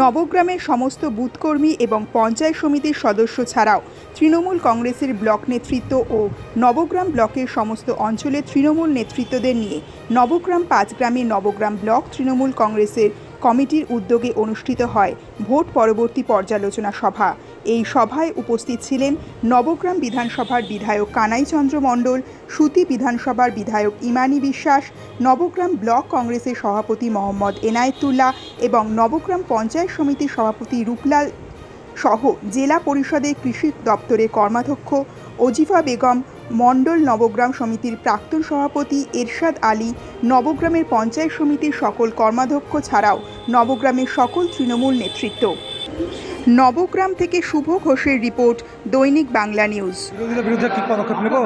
নবগ্রামের সমস্ত বুথকর্মী এবং পঞ্চায়েত সমিতির সদস্য ছাড়াও তৃণমূল কংগ্রেসের ব্লক নেতৃত্ব ও নবগ্রাম ব্লকের সমস্ত অঞ্চলে তৃণমূল নেতৃত্বদের নিয়ে নবগ্রাম পাঁচগ্রামে নবগ্রাম ব্লক তৃণমূল কংগ্রেসের কমিটির উদ্যোগে অনুষ্ঠিত হয় ভোট পরবর্তী পর্যালোচনা সভা। এই সভায় উপস্থিত ছিলেন নবগ্রাম বিধানসভার বিধায়ক কানাইচন্দ্র মণ্ডল, সুতি বিধানসভার বিধায়ক ইমানি বিশ্বাস, নবগ্রাম ব্লক কংগ্রেসের সভাপতি মোহাম্মদ এনায়েতুল্লাহ এবং নবগ্রাম পঞ্চায়েত সমিতির সভাপতি রূপলাল সহ জেলা পরিষদের কৃষি দপ্তরের কর্মাধ্যক্ষ অজিফা বেগম, মণ্ডল নবগ্রাম সমিতির প্রাক্তন সভাপতি এরশাদ আলী, নবগ্রামের পঞ্চায়েত সমিতির সকল কর্মাধ্যক্ষ ছাড়াও নবগ্রামের সকল তৃণমূল নেতৃত্ব। নবগ্রাম থেকে শুভ ঘোষের রিপোর্ট, দৈনিক বাংলা নিউজ। বিরোধীদের বিরুদ্ধে কী পদক্ষেপ নেব?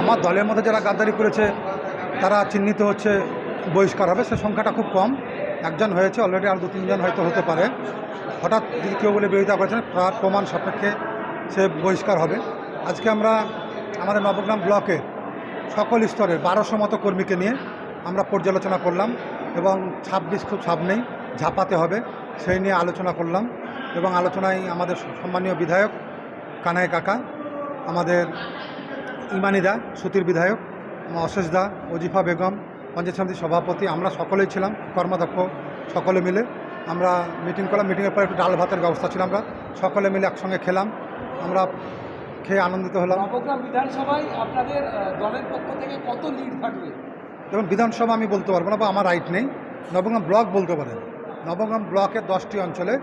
আমার দলের মধ্যে যারা গাদ্দারি করেছে, তারা চিহ্নিত হচ্ছে বহিষ্কার হবে, সে সংখ্যাটা খুব কম। একজন হয়েছে অলরেডি আর দু তিনজন হয়তো হতে পারে। হঠাৎ যদি কেউ বলে বিরোধিতা করেছেন তার প্রমাণ সাপেক্ষে সে বহিষ্কার হবে। আজকে আমরা আমাদের নবগ্রাম ব্লকে সকল স্তরের বারোশো মতো কর্মীকে নিয়ে আমরা পর্যালোচনা করলাম এবং ছাব্বিশ খুব সামনেই ঝাপাতে হবে, সেই নিয়ে আলোচনা করলাম। এবং আলোচনায় আমাদের সম্মানীয় বিধায়ক কানাই কাকা আমাদের ইমানিদা সুতির বিধায়ক আমার অশেষ দা ওজিফা বেগম পঞ্চায়েত সমিতির সভাপতি আমরা সকলেই ছিলাম কর্মাধ্যক্ষ সকলে মিলে। আমরা মিটিং করলাম মিটিংয়ের পরে একটু ডাল ভাতের ব্যবস্থা ছিল আমরা সকলে মিলে একসঙ্গে খেলাম আমরা খেয়ে আনন্দিত হলাম। নবগ্রাম বিধানসভায় আপনাদের দলের পক্ষ থেকে কত লিড থাকবে? যেমন বিধানসভা আমি বলতে পারব না বা আমার রাইট নেই। নবগ্রাম ব্লক বলতে পারেন। নবগ্রাম ব্লকের দশটি অঞ্চলে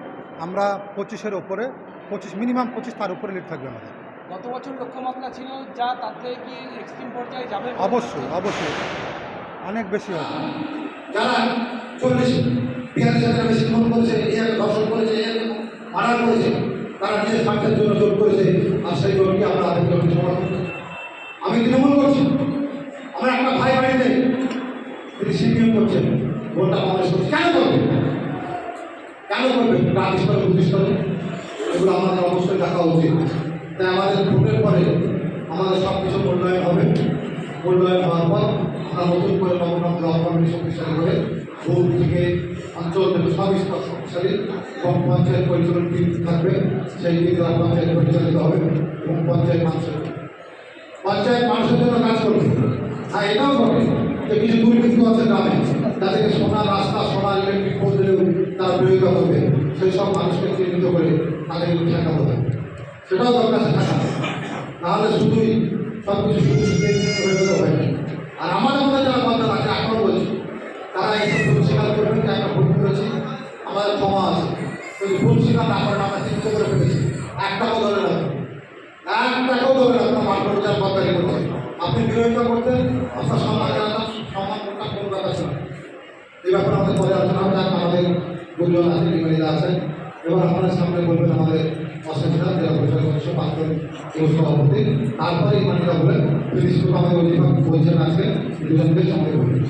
আমরা পঁচিশের ওপরে পঁচিশ মিনিমাম পঁচিশ তার উপরে লিড থাকবে আমাদের। গত বছর লক্ষ্যমাত্রা ছিল যা তার থেকে কি এক্সট্রিম পর্যায়ে যাবে? অবশ্যই অবশ্যই। অনেক বেশি হবে। যারা চল্লিশ বিয়াল্লিশ হাজার বেশি খুন করেছে ধর্ষণ করেছে মারা করেছে তারা নিজের স্বার্থের জন্য জোর করেছে আর সেই জোরকে আমরা করতে সমর্থন আমি তৃণমূল করছি। আমার একটা ভাই বাড়িতে তিনি সিপিএম করছেন ভোটটা আমাদের কেন করবে? কেন করবে রাজ স্তরে বুদ্ধি স্তরে এগুলো আমাদের অবশ্যই দেখা উচিত। তাই আমাদের ভোটের পরে আমাদের সব কিছু মূল্যায়ন হবে। মূল্যায়ন হওয়ার পর আমরা নতুন করে নবগ্রাম ব্লক কমিটি শক্তিশালী করে ভূম থেকে অঞ্চল থেকে সব শক্তিশালী এবং পঞ্চায়েত পরিচালন টিম থাকবে। সেই টিম দ্বারা পঞ্চায়েত পরিচালিত হবে এবং পঞ্চায়েত মানুষের পঞ্চায়েত মানুষের জন্য কাজ করবে। আর এটাও করবে যে কিছু দুর্বৃত্ত আছে গ্রামে, তাদেরকে সোনার রাস্তা সোনার ইলেকট্রিক পোল দিলেও তারা বিরোধিতা করবে সেই সব মানুষকে চিহ্নিত করে তাদেরকে ঠেকাতে হবে সেটাও দরকার ঠেকা নাহলে শুধুই সব কিছু শুধু শুধু হয়ে আর আমাদের মধ্যে যারা কথা আছে এখনও বলছি তারা এই ভুল স্বীকার করবেন যে আমরা ভুল করেছি আমাদের ক্ষমা আছে। যদি ভুল স্বীকার না করেন আমরা চিন্তা করে ফেলেছি। একটাও ধরে রাখবেন একটাকেও ধরে রাখবেন মাঠ পর্যায়ে করতে আপনি বিরোধিতা করতেন, আপনার সম্মান জানাতাম, সম্মান করতাম, কোনো ব্যাপার ছিল। এই ব্যাপারে আমাদের পরে আলোচনা হবে দুজন আছেন বিমানীরা আছেন। এবার আপনার সামনে বলবেন আমাদের অসুবিধা জেলা পরিষদ সদস্য প্রাক্তন যুব সভাপতি। তারপরে ইমানিরা বলেন শুধু আমাদের অধিকার বলছেন আজকে দুজনকে সঙ্গে বলবেন।